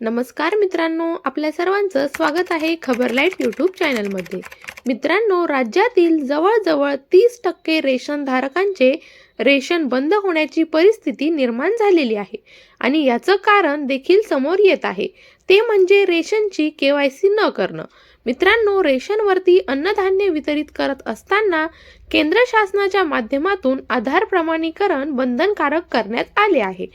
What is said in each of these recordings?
नमस्कार मित्रांनो आपल्या सर्वांचं स्वागत आहे खबरलाईट यूट्यूब चॅनलमध्ये. मित्रांनो राज्यातील जवळजवळ तीस टक्के रेशन धारकांचे रेशन बंद होण्याची परिस्थिती निर्माण झालेली आहे आणि याचं कारण देखील समोर येत आहे. ते म्हणजे रेशनची के वाय सी न करणं. मित्रांनो रेशनवरती अन्नधान्य वितरित करत असताना केंद्र शासनाच्या माध्यमातून आधार प्रमाणीकरण बंधनकारक करण्यात आले आहे.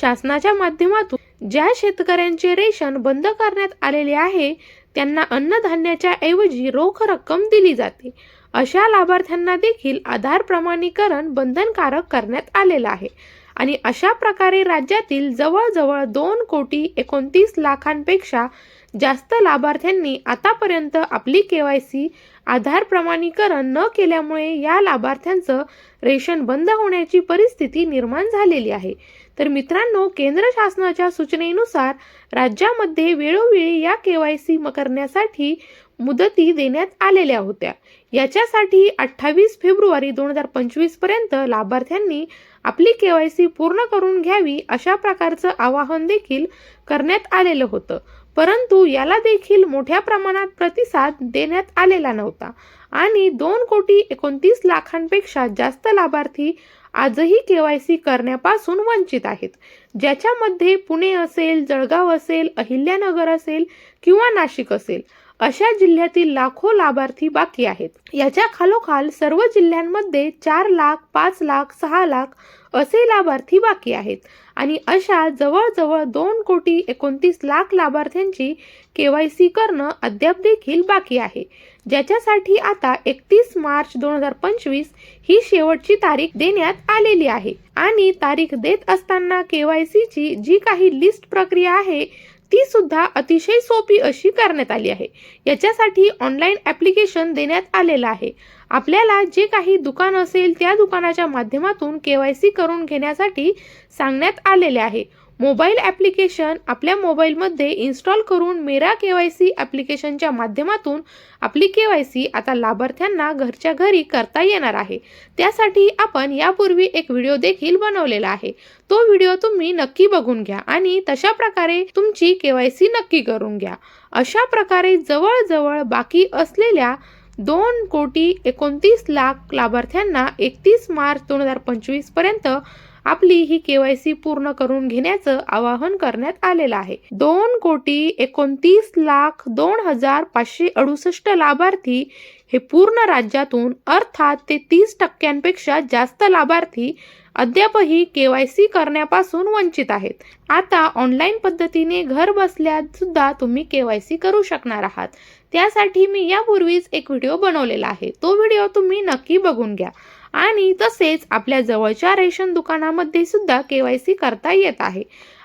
शासनाच्या माध्यमातून ज्या शेतकऱ्यांचे रेशन बंद करण्यात आलेले आहे त्यांना अन्नधान्याच्या ऐवजी रोख रक्कम दिली जाते. अशा लाभार्थ्यांना देखील आधार प्रमाणीकरण बंधनकारक करण्यात आलेलं आहे. आणि अशा प्रकारे राज्यातील जवळजवळ दोन कोटी एकोणतीस लाखांपेक्षा जास्त लाभार्थ्यांनी आतापर्यंत आपली के वाय सी आधार प्रमाणीकरण न केल्यामुळे या लाभार्थ्यांचं रेशन बंद होण्याची परिस्थिती निर्माण झालेली आहे. तर मित्रांनो केंद्र शासनाच्या सूचनेनुसार राज्यामध्ये वेळोवेळी या के वाय सी करण्यासाठी मुदती देण्यात आलेल्या होत्या. याच्यासाठी अठ्ठावीस फेब्रुवारी दोन हजार पंचवीसपर्यंत लाभार्थ्यांनी आपली के वाय सी पूर्ण करून घ्यावी अशा प्रकारचं आवाहन देखील करण्यात आलेलं होतं. परंतु याला देखील मोठ्या प्रमाणात प्रतिसाद देण्यात आलेला नव्हता. आणि दोन कोटी एकोणतीस लाखांपेक्षा जास्त लाभार्थी आजही के वाय सी करण्यापासून वंचित आहेत. ज्याच्यामध्ये पुणे असेल जळगाव असेल अहिल्यानगर असेल किंवा नाशिक असेल. अशा जिल्ह्यातील लाखो लाभार्थी बाकी आहेत. याच्या खालोखाल सर्व जिल्ह्यांमध्ये चार लाख पाच लाख सहा लाख असे लाभार्थी बाकी आहेत. आणि अशा जवळजवळ दोन कोटी एकोणतीस लाख लाभार्थ्यांची के वाय सी करणं अद्याप देखील बाकी आहे. ज्याच्यासाठी आता एकतीस मार्च दोन हजार पंचवीस ही शेवटची तारीख देण्यात आलेली आहे. आणि तारीख देत असताना के वाय सीची जी काही लिस्ट प्रक्रिया आहे ती सुद्धा अतिशय सोपी अशी करण्यात आली आहे. याच्यासाठी ऑनलाईन ॲप्लिकेशन देण्यात आलेलं आहे. आपल्याला जे काही दुकान असेल त्या दुकानाच्या माध्यमातून के वाय सी करून घेण्यासाठी सांगण्यात आलेले आहे. मोबाईल ॲप्लिकेशन आपल्या मोबाईलमध्ये इन्स्टॉल करून मेरा के वाय सी ॲप्लिकेशनच्या माध्यमातून आपली के वाय सी आता लाभार्थ्यांना घरच्या घरी करता येणार आहे. त्यासाठी आपण यापूर्वी एक व्हिडिओ देखील बनवलेला आहे. तो व्हिडिओ तुम्ही नक्की बघून घ्या आणि तशा प्रकारे तुमची के वाय सी नक्की करून घ्या. अशा प्रकारे जवळजवळ बाकी असलेल्या दोन कोटी एकोणतीस लाख लाभार्थ्यांना एकतीस मार्च दोन हजार पंचवीसपर्यंत आपली ही केवायसी पूर्ण करून घेण्याचं आवाहन करण्यात आलेलं आहे. दोन कोटी एकोणतीस लाख दोन हजार पाचशे अडुसष्ट लाभार्थी हे पूर्ण राज्यातून अर्थात ते तीस टक्क्यांपेक्षा जास्त लाभार्थी अद्यापही केवायसी करण्यापासून वंचित आहेत. आता ऑनलाईन पद्धतीने घर बसल्या सुद्धा तुम्ही केवायसी करू शकणार आहात. त्यासाठी मी यापूर्वीच एक व्हिडिओ बनवलेला आहे. तो व्हिडिओ तुम्ही नक्की बघून घ्या. आणि तसेच आपल्या जवळच्या रेशन दुकानामध्ये सुद्धा के वाय सी करता येत आहे.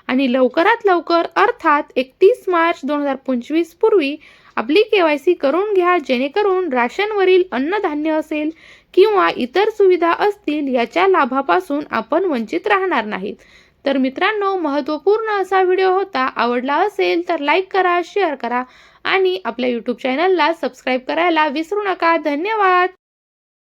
आणि लवकरात लवकर अर्थात एकतीस मार्च दोन हजार पंचवीस पूर्वी आपली के वाय सी करून घ्या जेणेकरून राशनवरील अन्नधान्य असेल किंवा इतर सुविधा असतील याच्या लाभापासून आपण वंचित राहणार नाहीत. तर मित्रांनो महत्त्वपूर्ण असा व्हिडिओ होता आवडला असेल तर लाईक करा शेअर करा आणि आपल्या यूट्यूब चॅनलला सबस्क्राईब करायला विसरू नका. धन्यवाद!